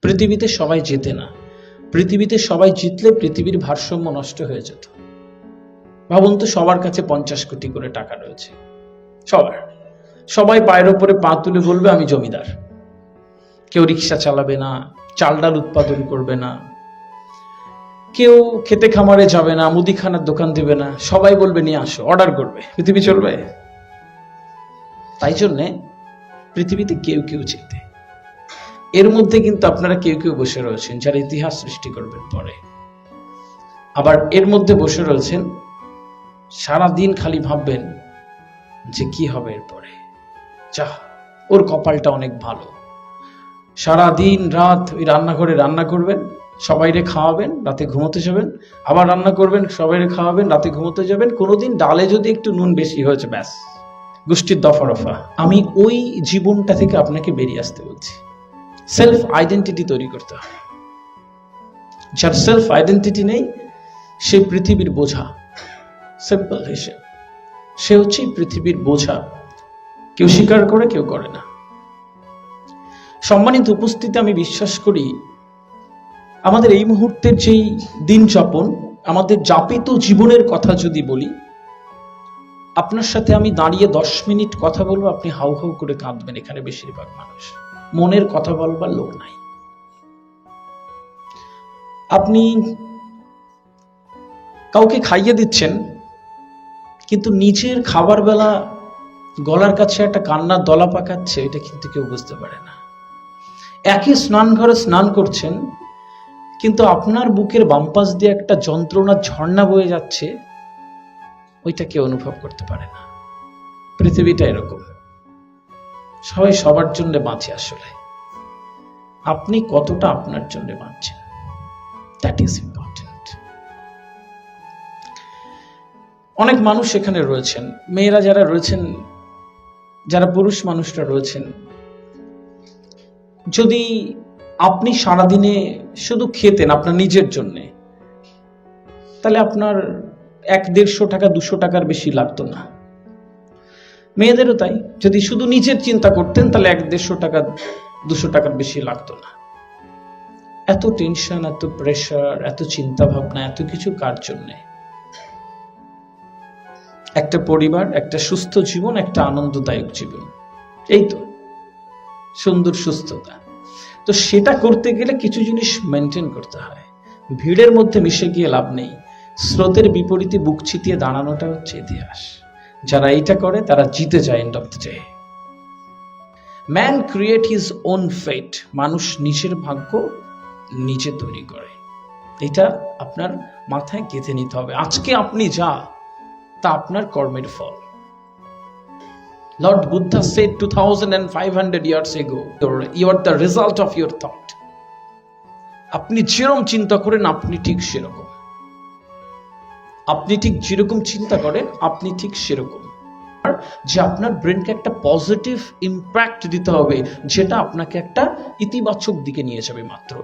পৃথিবীতে সবাই জেতে না। পৃথিবীতে সবাই জিতলে পৃথিবীর ভারসাম্য নষ্ট হয়ে যেত। ভাবুন তো সবার কাছে পঞ্চাশ কোটি করে টাকা রয়েছে। সবার। সবাই পায়ের ওপরে পা তুলে বলবে, আমি জমিদার। কেউ রিক্সা চালাবে না, চাল ডাল উৎপাদন করবে না। কেউ খেতে খামারে যাবে না, মুদিখানার দোকান দেবে না। সবাই বলবে, নিয়ে আসো, অর্ডার করবে। পৃথিবী চলবে? তাই জন্যে পৃথিবীতে কেউ কেউ যেতে এর মধ্যে কিন্তু আপনারা কেউ কেউ বসে রয়েছেন যারা ইতিহাস সৃষ্টি করবেন পরে। আবার এর মধ্যে বসে রয়েছেন সারা দিন খালি ভাববেন যে কি হবে এরপরে যা ওর কপালটা অনেক ভালো। সারা দিন রাত ওই রান্নাঘরে রান্না করবেন, সবাইরে খাওয়াবেন, রাতে ঘুমোতে যাবেন, আবার রান্না করবেন, সবাইরে খাওয়াবেন, রাতে ঘুমোতে যাবেন, কোনোদিন ডালে যদি একটু নুন বেশি হয়েছে, ব্যাস। গোষ্ঠীর দফা রফা। আমি ওই জীবনটা থেকে আপনাকে বেরিয়ে আসতে বলছি। সেলফ আইডেন্টিটি তৈরি করতে হবে যার সেলফ আইডেন্টিটি নেই, সে পৃথিবীর বোঝা। সিম্পল হিসেব সে হচ্ছে পৃথিবীর বোঝা। কেউ স্বীকার করে, কেউ করে না। সম্মানিত উপস্থিতি আমি বিশ্বাস করি, আমাদের এই মুহূর্তের যেই দিন যাপন, আমাদের যাপিত জীবনের কথা যদি বলি, আপনার সাথে আমি দাঁড়িয়ে দশ মিনিট কথা বলব, আপনি হাউ হাউ করে কাঁদবেন এখানে বেশিরভাগ মানুষ। মনের কথা বলবার লোক নাই। আপনি কাউকে খাইয়ে দিচ্ছেন, কিন্তু নিচের খাবার বেলা গলার কাছে একটা কান্নার দলা পাকাচ্ছে, এটা কিন্তু কেউ বুঝতে পারে না। একই স্নান ঘরে স্নান করছেন, কিন্তু আপনার বুকের বামপাশ দিয়ে একটা যন্ত্রণার ঝর্ণা বয়ে যাচ্ছে, ওইটা কেউ অনুভব করতে পারে না। পৃথিবীটা এরকম। সবাই সবার জন্য বাঁচে আসলে। আপনি কতটা আপনার জন্য বাঁচছেন? দ্যাট ইজ ইম্পর্টেন্ট অনেক মানুষ এখানে রয়েছেন। মেয়েরা যারা রয়েছেন, যারা পুরুষ মানুষরা রয়েছেন, যদি আপনি সারাদিনে শুধু খেতেন আপনার নিজের জন্যে, তাহলে আপনার এক দেড়শো টাকা, দুশো টাকার বেশি লাগতো না। মেয়েদেরও তাই। যদি শুধু নিজের চিন্তা করতেন, তাহলে এক দেড়শো টাকা, দুশো টাকার বেশি লাগতো না। এত টেনশন এত প্রেশার এত চিন্তা ভাবনা এত কিছু কার জন্যে? একটা পরিবার, একটা সুস্থ জীবন, একটা আনন্দদায়ক জীবন। এই তো, সুন্দর সুস্থতা। তো সেটা করতে গেলে কিছু জিনিস মেনটেন করতে হয়। ভিড়ের মধ্যে মিশে গিয়ে লাভ নেই। স্রোতের বিপরীতে বুক ছিটিয়ে দাঁড়ানোটা হচ্ছে ইতিহাস। যারা এইটা করে তারা জিতে যায় end of the day man create his own fate মানুষ নিজের ভাগ্য নিজে তৈরি করে। এটা আপনার মাথায় গেঁথে নিতে হবে। আজকে আপনি যা তা আপনার কর্মের ফল। Lord Buddha said 2500 years ago, "You're- you are the result of your thought. আপনি যেরকম চিন্তা করেন আপনি ঠিক সেরকম। আপনি ঠিক যেরকম চিন্তা করেন, আপনি ঠিক সেরকম। যে আপনার ব্রেনকে একটা পজিটিভ ইম্প্যাক্ট দিতে হবে, যেটা আপনাকে একটা ইতিবাচক দিকে নিয়ে যাবে মাত্র।